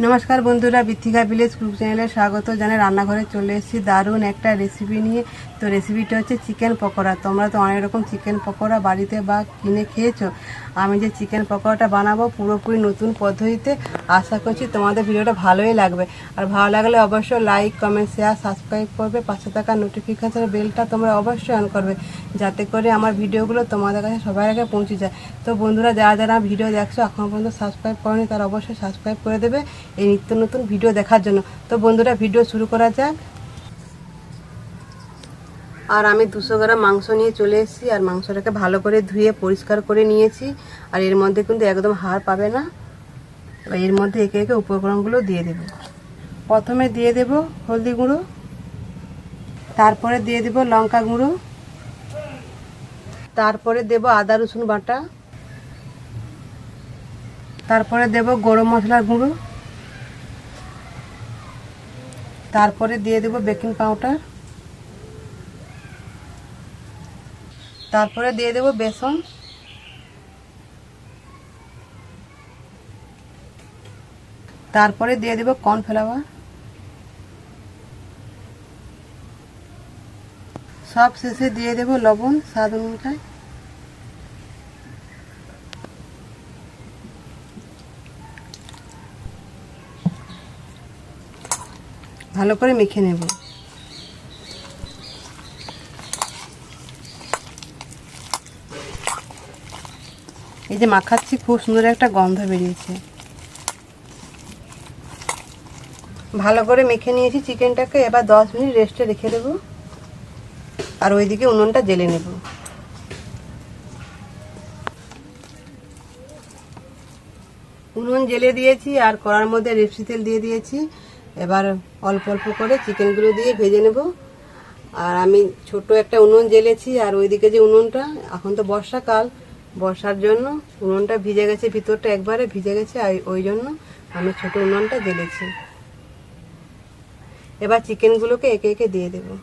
নমস্কার বন্ধুরা বৃত্তিকা village cook চ্যানেলে স্বাগত জানাই। রান্নাঘরে চলে এসেছি। দারুণ একটা রেসিপি নিয়ে। তো রেসিপিটা হচ্ছে চিকেন পকোড়া। তোমরা তো অনেক রকম চিকেন পকোড়া বাড়িতে বা কিনে খেয়েছো। আমি যে চিকেন পকোড়াটা বানাবো পুরোপুরি নতুন পদ্ধতিতে, আশা করছি তোমাদের ভিডিওটা ভালোই লাগবে। আর ভালো লাগলে অবশ্যই লাইক কমেন্ট শেয়ার সাবস্ক্রাইব করবে। পাশে থাকা নোটিফিকেশান বেলটা তোমরা অবশ্যই অন করবে, যাতে করে আমার ভিডিওগুলো তোমাদের কাছে সবার আগে পৌঁছে যায়। তো বন্ধুরা, যারা যারা ভিডিও দেখছ, এখন পর্যন্ত সাবস্ক্রাইব করনি, তারা অবশ্যই সাবস্ক্রাইব করে দেবে এই নিত্য নতুন ভিডিও দেখার জন্য। তো বন্ধুরা, ভিডিও শুরু করা যাক। আর আমি দুশো গ্রাম মাংস নিয়ে চলে এসেছি, আর মাংসটাকে ভালো করে ধুয়ে পরিষ্কার করে নিয়েছি। আর এর মধ্যে কিন্তু একদম হাড় পাবে না। এর মধ্যে একে একে উপকরণগুলো দিয়ে দেব। প্রথমে দিয়ে দেব হলদি গুঁড়ো, তারপরে দিয়ে দেব লঙ্কা গুঁড়ো, তারপরে দেব আদা রসুন বাটা, তারপরে দেব গরম মশলার গুঁড়ো, তারপরে দিয়ে দেব বেকিং পাউডার। তারপরে দিয়ে দেব বেসন। তারপরে দিয়ে দেব কর্নফ্লাওয়ার। সব শেষে দিয়ে দেব লবণ, স্বাদ অনুযায়ী। ভালো করে মেখে নেব। এই যে মাখাচ্ছি, খুব সুন্দর একটা গন্ধ বেরিয়েছে। ভালো করে মেখে নিয়েছি চিকেনটাকে, এবার দশ মিনিট রেস্টে রেখে দেবো। আর ওইদিকে উনুনটা জেলে নেব। উনুন জেলে দিয়েছি, আর কড়ার মধ্যে রেপসি তেল দিয়ে দিয়েছি। এবার অল্প অল্প করে চিকেনগুলো দিয়ে ভেজে নেব। আর আমি ছোট একটা উনুন জ্বেলেছি আর ওইদিকে যে উনুনটা, এখন তো বর্ষাকাল বর্ষার জন্য। উনুনটা ভিজে গেছে, ভিতরটা একবারে ভিজে গেছে, আর ওই জন্য আমি ছোট উনুনটা জ্বেলেছি এবার চিকেনগুলোকে একে একে দিয়ে দেবো।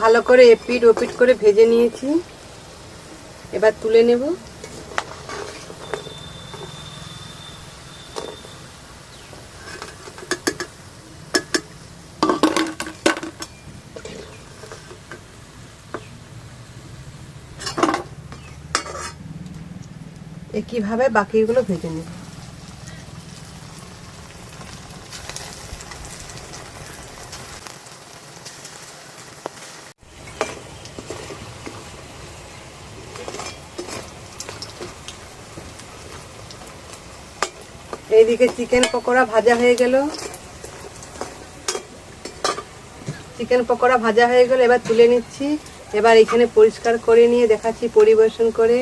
ভালো করে এপিট ওপিট করে ভেজে নিয়েছি। এবার তুলে নেব। একইভাবে বাকিগুলো ভেজে নেব। এইদিকে চিকেন পকোড়া ভাজা হয়ে গেল। চিকেন পকোড়া ভাজা হয়ে গেল, এবার তুলে নিচ্ছি। এবার এখানে পরিষ্কার করে নিয়ে দেখাচ্ছি পরিবেশন করে।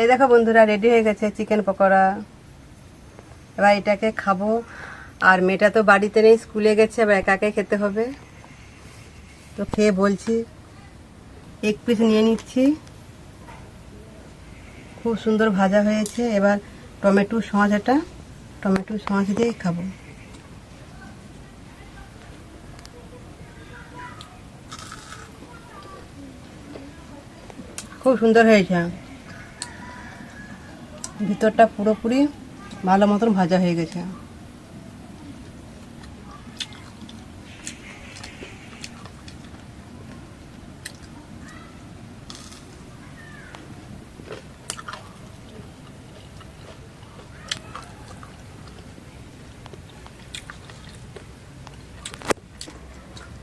এই দেখো বন্ধুরা রেডি হয়ে গেছে চিকেন পকোড়া। এবার এটাকে খাব। আর মেয়েটা তো বাড়িতে নেই, স্কুলে গেছে, এবার একাকে খেতে হবে। তো খেয়ে বলছি, এক পিস নিয়ে নিচ্ছি। খুব সুন্দর ভাজা হয়েছে। এবার টমেটো সঁচ এটা টমেটো সঁচ দিয়ে খাব। খুব সুন্দর হয়েছে। ভিতরটা পুরোপুরি ভালো মতন ভাজা হয়ে গেছে।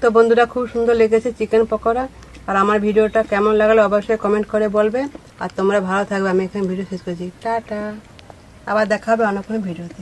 তো বন্ধুরা, খুব সুন্দর লেগেছে চিকেন পকোড়া। আর আমার ভিডিওটা কেমন লাগল অবশ্যই কমেন্ট করে বলবে। আর তোমরা ভালো থাকবে, আমি এখানে ভিডিও শেষ করছি। টাটা। আবার দেখা হবে অনেকক্ষণ ভিডিওতে